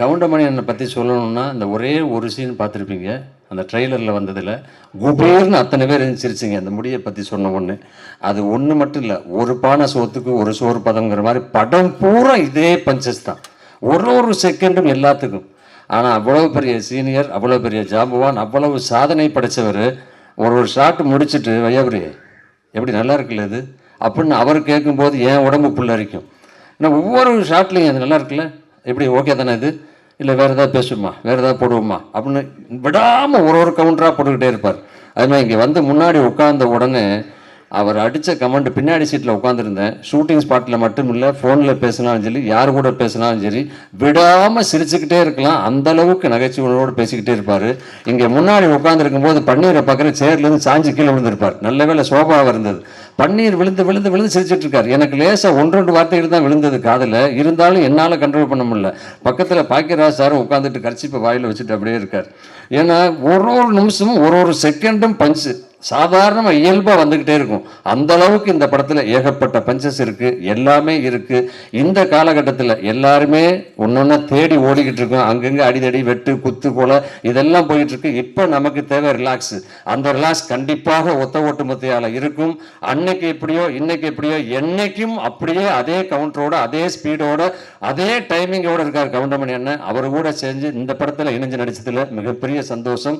கவுண்டமணி அண்ணனை பற்றி சொல்லணும்னா இந்த ஒரே ஒரு சீன் பார்த்துருப்பீங்க. அந்த ட்ரெய்லரில் வந்ததில் குபேர்னு அத்தனை பேர் சிரிச்சிங்க அந்த முடியை பற்றி சொன்ன ஒன்று அது ஒன்று மட்டும் இல்லை ஒரு பானை சோத்துக்கு ஒரு சோறு பதங்கிற மாதிரி படம் பூரா இதே பஞ்சஸ் தான். ஒரு ஒரு செகண்டும் எல்லாத்துக்கும். ஆனால் அவ்வளோ பெரிய சீனியர் அவ்வளோ பெரிய ஜாம்புவான் அவ்வளவு சாதனை படைச்சவர் ஒரு ஒரு ஷாட் முடிச்சுட்டு வையாபுரி எப்படி நல்லா இருக்குல்ல இது? அப்படின்னு அவர் கேட்கும்போது என் உடம்பு புல்லரிக்கும் ஏன்னா ஒவ்வொரு ஷாட்லையும் அது நல்லா இருக்குல்ல? எப்படி ஓகே தானே இது? இல்லை வேறு ஏதாவது பேசுமா வேறு ஏதாவது போடுவோமா? அப்படின்னு விடாமல் ஒரு ஒரு கவுண்டராக போட்டுக்கிட்டே இருப்பார். அது மாதிரி இங்கே வந்து முன்னாடி உட்கார்ந்த உடனே அவர் அடித்த கமெண்ட் பின்னாடி சீட்டில் உட்காந்துருந்தேன் ஷூட்டிங் ஸ்பாட்டில் மட்டும் இல்லை ஃபோனில் பேசினாலும் சரி யார் கூட பேசினாலும் சரி விடாமல் சிரிச்சுக்கிட்டே இருக்கலாம். அந்த அளவுக்கு நகைச்சுவையோடு பேசிக்கிட்டே இருப்பார். இங்கே முன்னாடி உட்காந்துருக்கும் போது பன்னீரை பார்க்குற சேர்லேருந்து சாஞ்சி கீழே விழுந்திருப்பார். நல்ல வேளை சோபாவாக இருந்தது. பன்னீர் விழுந்து விழுந்து விழுந்து சிரிச்சிட்டு இருக்காரு. எனக்கு லேசாக ஒன்று ரெண்டு வார்த்தைகள் தான் விழுந்தது காதில். இருந்தாலும் என்னால் கண்ட்ரோல் பண்ண முடியல. பக்கத்தில் பாக்கியராஜ் சாரும் உட்காந்துட்டு கரிச்சிப்பை வாயில் வச்சுட்டு அப்படியே இருக்கார். ஏன்னா ஒரு ஒரு நிமிஷமும் ஒரு ஒரு செகண்டும் பஞ்சு சாதாரணமாக இயல்பாக வந்துக்கிட்டே இருக்கும். அந்த அளவுக்கு இந்த படத்தில் ஏகப்பட்ட பஞ்சஸ் இருக்குது எல்லாமே இருக்குது இந்த காலகட்டத்தில் எல்லாருமே ஒன்னொன்னா தேடி ஓடிக்கிட்டு இருக்கோம். அங்கங்கே அடிதடி வெட்டு குத்து கொலை இதெல்லாம் போயிட்டுருக்கு இப்போ நமக்கு தேவை ரிலாக்ஸ் அந்த ரிலாக்ஸ் கண்டிப்பாக ஒத்த ஓட்டுமத்தையால் இருக்கும். அன்னைக்கு எப்படியோ இன்னைக்கு எப்படியோ என்னைக்கும் அப்படியே அதே கவுண்டரோட அதே ஸ்பீடோட அதே டைமிங்கோட இருக்கார் கவுண்டமணி அண்ணன். அவர் கூட செஞ்சு இந்த படத்தில் இணைஞ்சு நடிச்சதில் மிகப்பெரிய சந்தோஷம்.